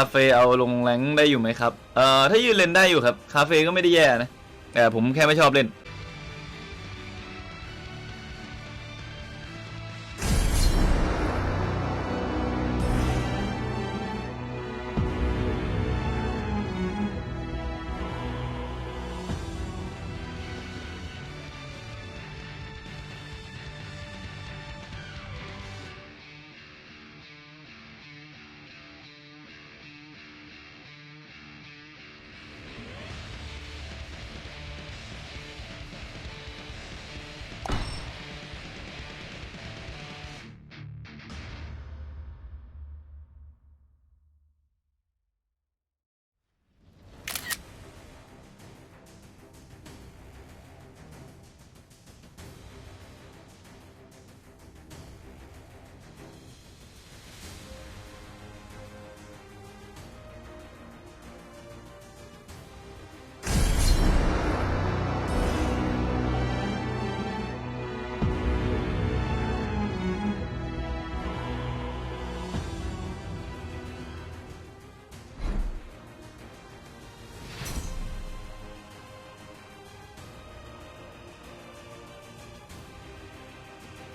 าเฟ่เอาลงแรงได้อยู่ไหมครับ เอ่อ ถ้ายืนเล่นได้อยู่ครับ คาเฟ่ก็ไม่ได้แย่นะ แต่ผมแค่ไม่ชอบเล่น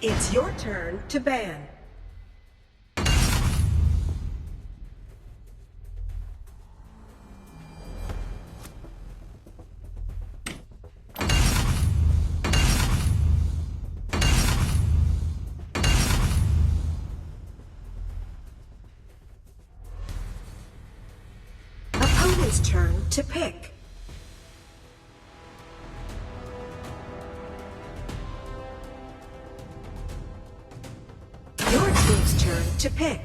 It's your turn to ban. Opponent's turn to pick. Team's turn to pick.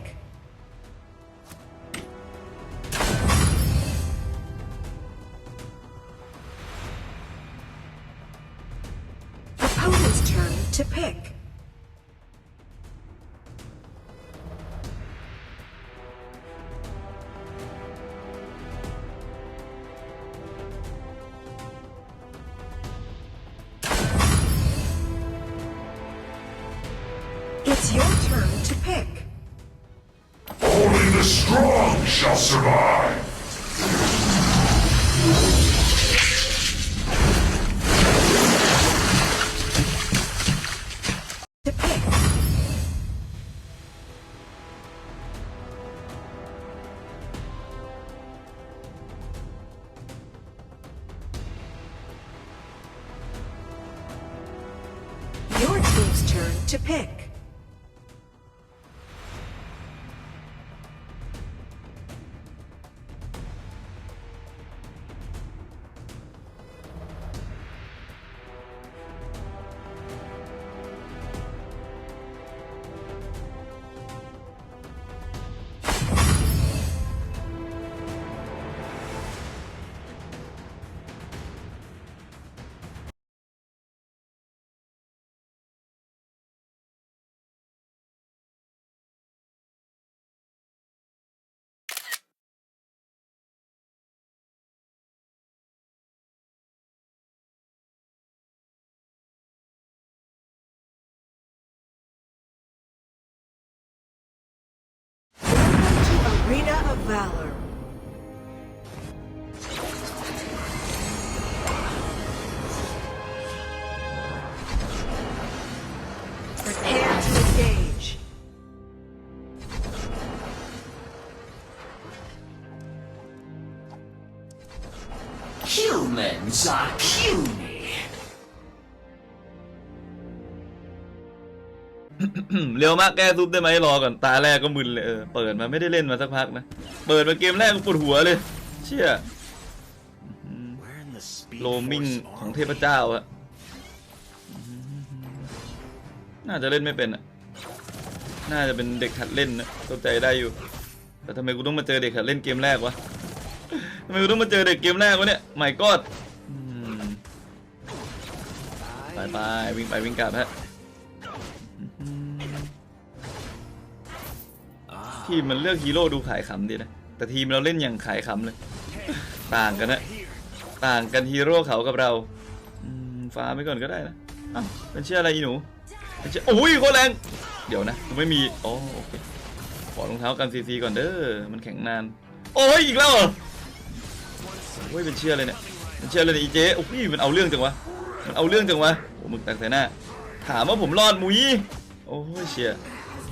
Opponent's turn to pick. It's your turn the strong shall survive. Arena of Valor. Prepare to engage. Humans are puny. เร็วมากแก้ซุปได้ไหมรอก่อนตาแรกก็มึนเลยเออเปิดมาไม่ได้เล่นมาสักพักนะ เปิดมาเกมแรกก็ปวดหัวเลย เชี่ยโลมิงของเทพเจ้าอะน่าจะเล่นไม่เป็นอะน่าจะเป็นเด็กหัดเล่นนะเข้าใจได้อยู่ แต่ทำไมกูต้องมาเจอเด็กหัดเล่นเกมแรกวะทำไมกูต้องมาเจอเด็กเกมแรกวะเนี่ยไม่กอดไปไปวิ่งไปวิ่งกลับฮะ ทีมมันเลือกฮีโร่ดูขายขำดีนะ แต่ทีมเราเล่นอย่างขายขำเลย ต่างกันนะ ต่างกันฮีโร่เขากับเราฟ้าไปก่อนก็ได้นะอ้าวเป็นเชื่ออะไรอีหนูเป็นเชื่อโอ้ยโคตรแรง เดี๋ยวนะไม่มีอ๋อโอเคขอรองเท้ากันซีซีก่อนเด้อ มันแข็งนาน โอ้ยอีกแล้วเหรอโอ้ยเป็นเชื่อเลยเนี่ยเป็นเชื่อเลยนี่ยอีเจ๊โอ้ยมันเอาเรื่องจังวะ มันเอาเรื่องจังวะโอ้มึงแตกใส่หน้า ถามว่าผมรอดมุยโอ้ยเชีย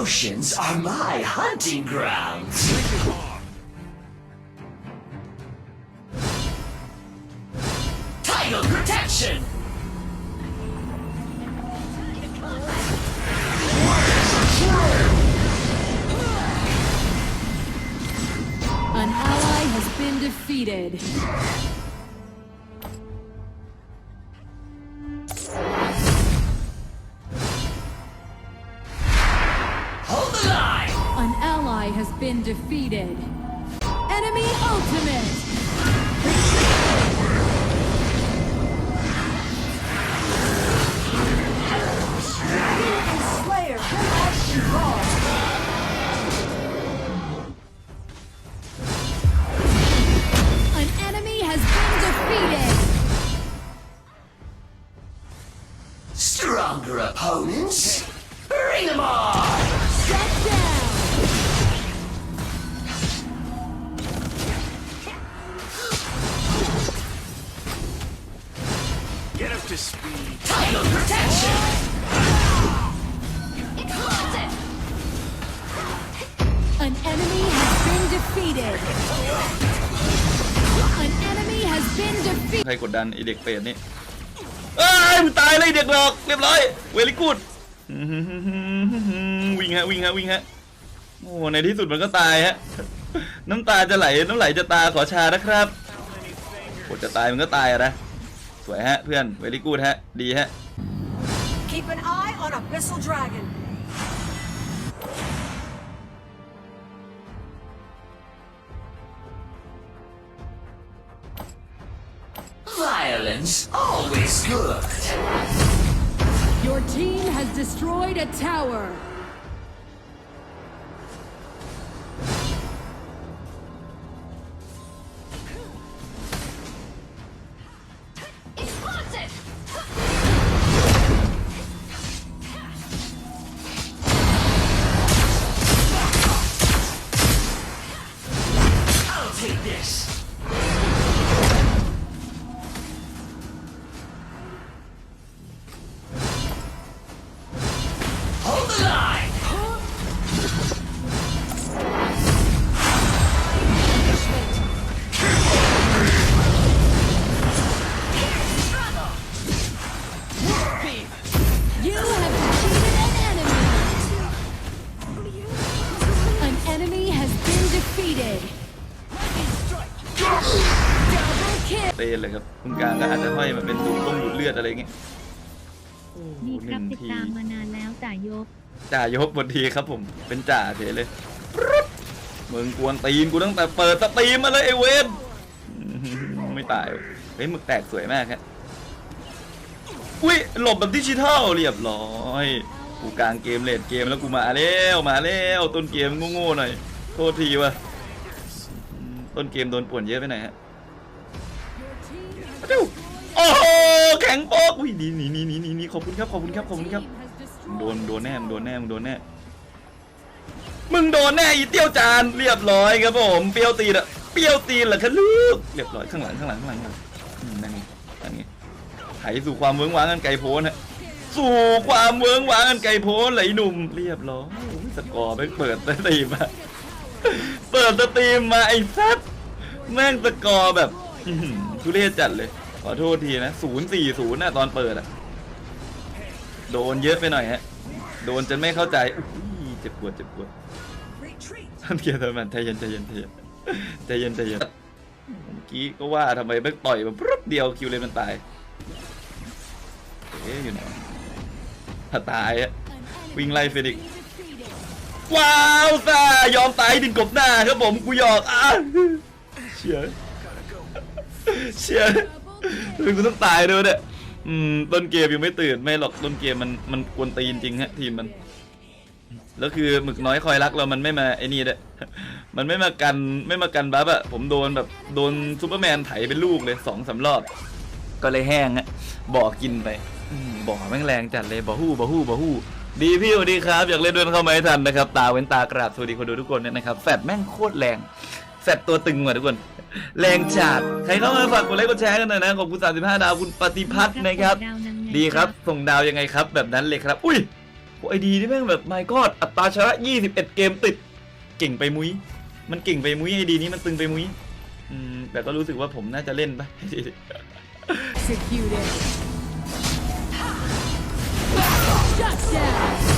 Oceans are my hunting grounds. Title protection! An ally has been defeated. Has been defeated. Enemy ultimate. An enemy has been defeated. An enemy has been defeated. ใครกดดันไอเด็กเปรตนี่เอ้ยมันตายเลยเด็กหลอกเรียบร้อยเวลิกูดวิ่งฮะวิ่งฮะวิ่งฮะโอ้ในที่สุดมันก็ตายฮะน้ำตาจะไหลน้ำไหลจะตาขอชานะครับกดจะตายมันก็ตายอะนะสวยฮะเพื่อนเวลิกูดฮะดีฮะ Keep an eye on Abyssal Dragon. Violence always good. Your team has destroyed a tower. นเลยครับคุณกลางก็อาจจะห้อยมาเป็นดูดต้มดูดเลือดอะไรเงี้ยโอ้โหดีหครับนึ่งติดทีตามมานานแล้วจ่ายกจ่ายกบนทีครับผมเป็นจ่าเฉยเลยมึงกวนตีนกูตั้งแต่เปิดสตรีมมาเลยไอเวนอื้อหือไม่ตายเว้ยเฮ้ยหมึกแตกสวยมากฮะอุ้ยหลบแบบดิจิทัลเรียบร้อยกูกลางเกมเลดเกมแล้วกูมาแล้วมาแล้วต้นเกมโง่ๆหน่อยโทษทีว่ะอืมต้นเกมโดนป่วนเยอะไปหน่อยฮะ โอ้โหแข็งโป๊กอุ้ยดีหนีหนีหนีหนีหนีขอบคุณครับขอบคุณครับขอบคุณครับ team has โดนโดนแน่มึงโดนแน่มึงโดนแน่มึงโดนแน่อีเตี้ยวจานเรียบร้อยครับผมเปรี้ยวตีนอะเปรี้ยวตีนเหรอคะลูกเรียบร้อยข้างหลังข้างหลังข้างหลังข้างหลังอืมนั่นไงนั่นไงไถสู่ความเวิ้งว้างกันไกลโพ้นฮะสู่ความเวิ้งว้างกันไกลโพ้นไหลหนุ่มเรียบร้อยโอ้ยสกอร์ไปเปิดสตรีมมา เปิดสตรีมมาไอ้ซัดแม่งสกอร์แบบ อื้อหือทุเรศจัดเลย ขอโทษทีนะศูนย์สี่ศูนย์นะตอนเปิดอะโดนเยอะไปหน่อยฮะ โดนจนไม่เข้าใจเจ็บปวดเจ็บปวดท่านเกียร์เธอมันใจเย็นใจเย็นใจเย็นใจเย็นใจเย็นเมื่อกี้ก็ว่าทำไมแม่งต่อยมาปุ๊บเดียวคิวเลยมันตาย เอ๊ะอยู่ไหนถ้าตายอะวิ่งไล่เฟนิกว้าวซ่ายอมตายดินกบหน้าครับผมกูหยอกอะเชียเชีย Double ถึงกูต้องตายด้วยเนี่ยอืมต้นเกมยังไม่ตื่นไม่หรอกต้นเกมมันมันกวนตีนจริงฮะทีมมัน แล้วคือหมึกน้อยคอยรักเรามันไม่มาไอ้นี่ด้วยมันไม่มากันไม่มากันบัฟอะผมโดนแบบโดนซูเปอร์แมนไถเป็นลูกเลยสองสามรอบ ก็เลยแห้งฮะบ่อกินไปอืมบ่อแม่งแรงจัดเลยบ่อฮู้บ่อฮู้บ่อฮู้ดีพี่สวัสดีครับอยากเล่นด้วยเข้ามาให้ทันนะครับ ตาเว้นตากราบสวัสดีคนดูทุกคนเนี่ยนะครับแฟดแม่งโคตรแรงแฟดตัวตึงว่ะทุกคน แรงจัดใครเข้ามาฝากกดไลค์กดแชร์กันหน่อยนะขอบคุณ35 ดาวคุณปฏิพัฒน์นะครับ ดีครับ ส่งดาวยังไงครับ แบบนั้นเลยครับ อุ้ยโอ้ไอดีนี่แม่งแบบไม่กอดอัตราชนะ 21 เกมติด เก่งไปมุ้ย มันเก่งไปมุ้ยไอดีนี้มันตึงไปมุ้ยอืมแต่ก็รู้สึกว่าผมน่าจะเล่นปะ Executed. Shut down. You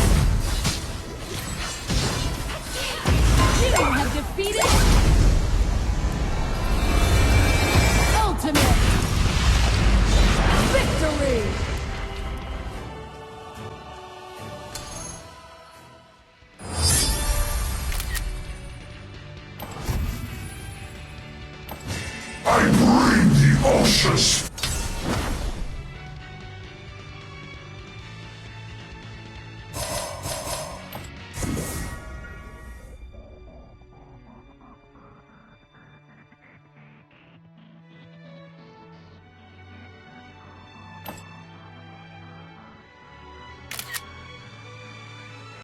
precious.